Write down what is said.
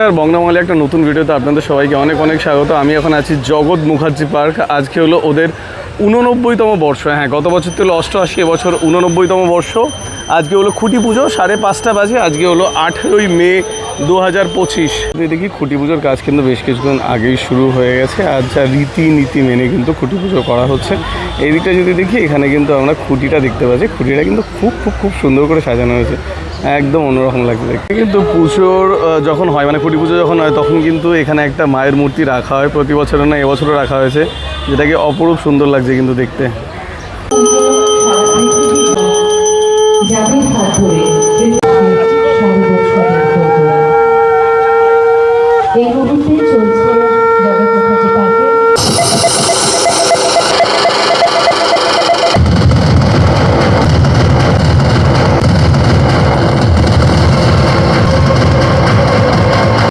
বংনামালি একটা নতুন ভিডিওতে আপনাদের সবাইকে অনেক অনেক স্বাগত। আমি এখন আছি জগৎ মুখার্জি পার্ক। আজকে হলো ওদের উননব্বইতম বর্ষ। হ্যাঁ গত বছর হলো অষ্টআশি, এবছর উননব্বইতম বর্ষ। আজকে হলো খুঁটি পুজো, সাড়ে পাঁচটা বাজে। আজকে হলো আঠেরোই মে দু হাজার পঁচিশ দেখি খুঁটি পুজোর কাজ কিন্তু বেশ কিছুক্ষণ আগেই শুরু হয়ে গেছে। আর যা রীতিনীতি মেনে কিন্তু খুঁটি পুজো করা হচ্ছে। এই দিকটা যদি দেখি, এখানে কিন্তু আমরা খুঁটিটা দেখতে পাচ্ছি। খুঁটিটা কিন্তু খুব খুব খুব সুন্দর করে সাজানো হয়েছে। একদম অন্যরকম লাগছে দেখতে। কিন্তু পুজোর যখন হয় মানে খুঁটি পুজো যখন হয় তখন কিন্তু এখানে একটা মায়ের মূর্তি রাখা হয় প্রতি বছরও না এবছরও রাখা হয়েছে যেটাকে অপরূপ সুন্দর লাগছে কিন্তু দেখতে। বছর এই মুহূর্তে